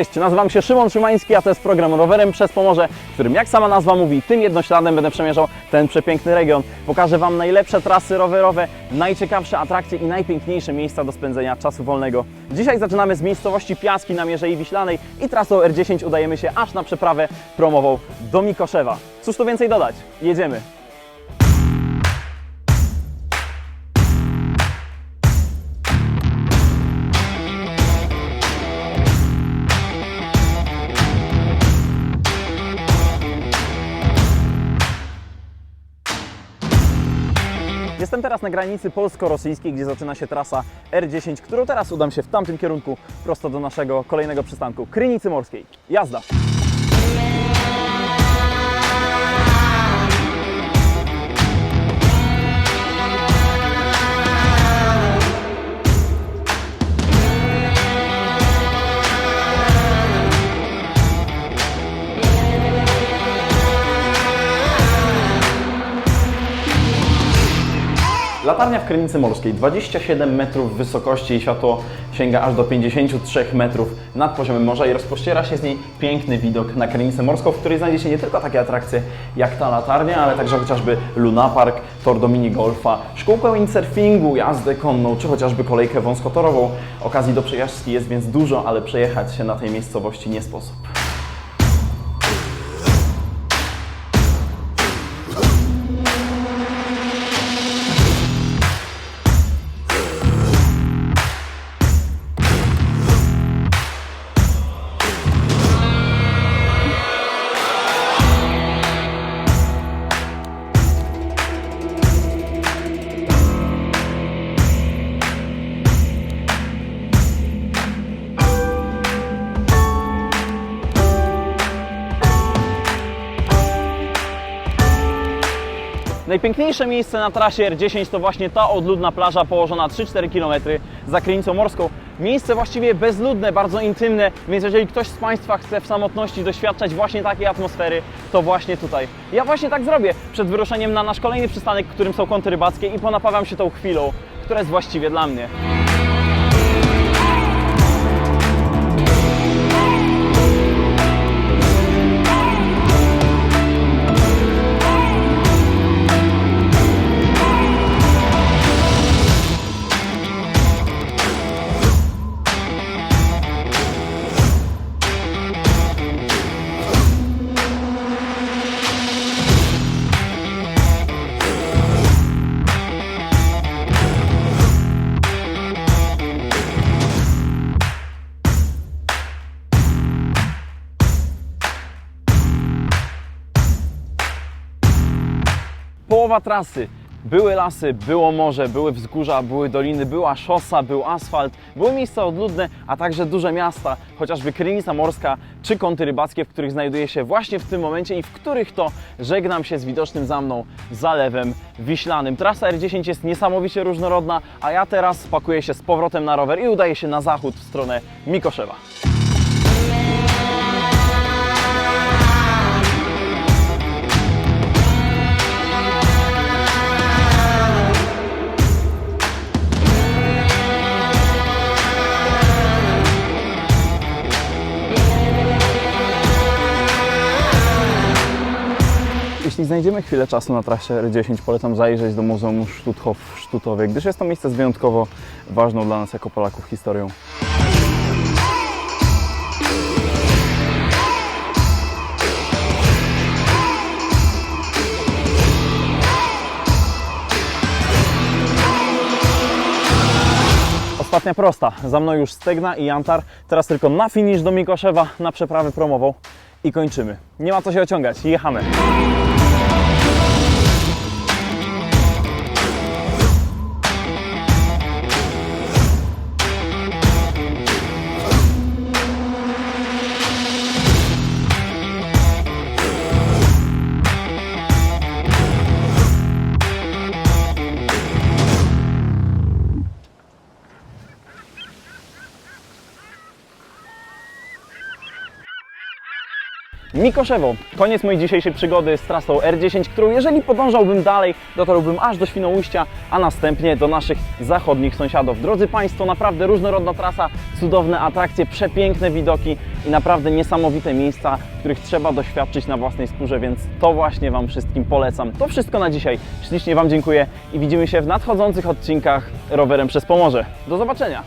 Cześć, nazywam się Szymon Szymański, a to jest program Rowerem przez Pomorze, w którym jak sama nazwa mówi, tym jednośladem będę przemierzał ten przepiękny region. Pokażę Wam najlepsze trasy rowerowe, najciekawsze atrakcje i najpiękniejsze miejsca do spędzenia czasu wolnego. Dzisiaj zaczynamy z miejscowości Piaski na Mierzei Wiślanej i trasą R10 udajemy się aż na przeprawę promową do Mikoszewa. Cóż tu więcej dodać? Jedziemy! Jestem teraz na granicy polsko-rosyjskiej, gdzie zaczyna się trasa R10, którą teraz udam się w tamtym kierunku, prosto do naszego kolejnego przystanku Krynicy Morskiej. Jazda! Latarnia w Krynicy Morskiej, 27 metrów wysokości i światło sięga aż do 53 metrów nad poziomem morza i rozpościera się z niej piękny widok na Krynicę Morską, w której znajdzie się nie tylko takie atrakcje jak ta latarnia, ale także chociażby Luna Park, tor do minigolfa, szkółkę windsurfingu, jazdę konną, czy chociażby kolejkę wąskotorową. Okazji do przejażdżki jest więc dużo, ale przejechać się na tej miejscowości nie sposób. Najpiękniejsze miejsce na trasie R10 to właśnie ta odludna plaża położona 3-4 km za Krynicą Morską. Miejsce właściwie bezludne, bardzo intymne, więc jeżeli ktoś z Państwa chce w samotności doświadczać właśnie takiej atmosfery, to właśnie tutaj. Ja właśnie tak zrobię przed wyruszeniem na nasz kolejny przystanek, którym są kąty rybackie i ponapawiam się tą chwilą, która jest właściwie dla mnie. Połowa trasy. Były lasy, było morze, były wzgórza, były doliny, była szosa, był asfalt, były miejsca odludne, a także duże miasta, chociażby Krynica Morska czy kąty rybackie, w których znajduję się właśnie w tym momencie i w których to żegnam się z widocznym za mną zalewem wiślanym. Trasa R10 jest niesamowicie różnorodna, a ja teraz pakuję się z powrotem na rower i udaję się na zachód w stronę Mikoszewa. Jeśli znajdziemy chwilę czasu na trasie R10, polecam zajrzeć do Muzeum Stutthof w Sztutowie, gdyż jest to miejsce z wyjątkowo ważną dla nas jako Polaków historią. Ostatnia prosta. Za mną już Stegna i Jantar. Teraz tylko na finisz do Mikoszewa, na przeprawę promową i kończymy. Nie ma co się ociągać. Jechamy. Mikoszewo. Koniec mojej dzisiejszej przygody z trasą R10, którą jeżeli podążałbym dalej, dotarłbym aż do Świnoujścia, a następnie do naszych zachodnich sąsiadów. Drodzy Państwo, naprawdę różnorodna trasa, cudowne atrakcje, przepiękne widoki i naprawdę niesamowite miejsca, których trzeba doświadczyć na własnej skórze, więc to właśnie Wam wszystkim polecam. To wszystko na dzisiaj. Ślicznie Wam dziękuję i widzimy się w nadchodzących odcinkach rowerem przez Pomorze. Do zobaczenia!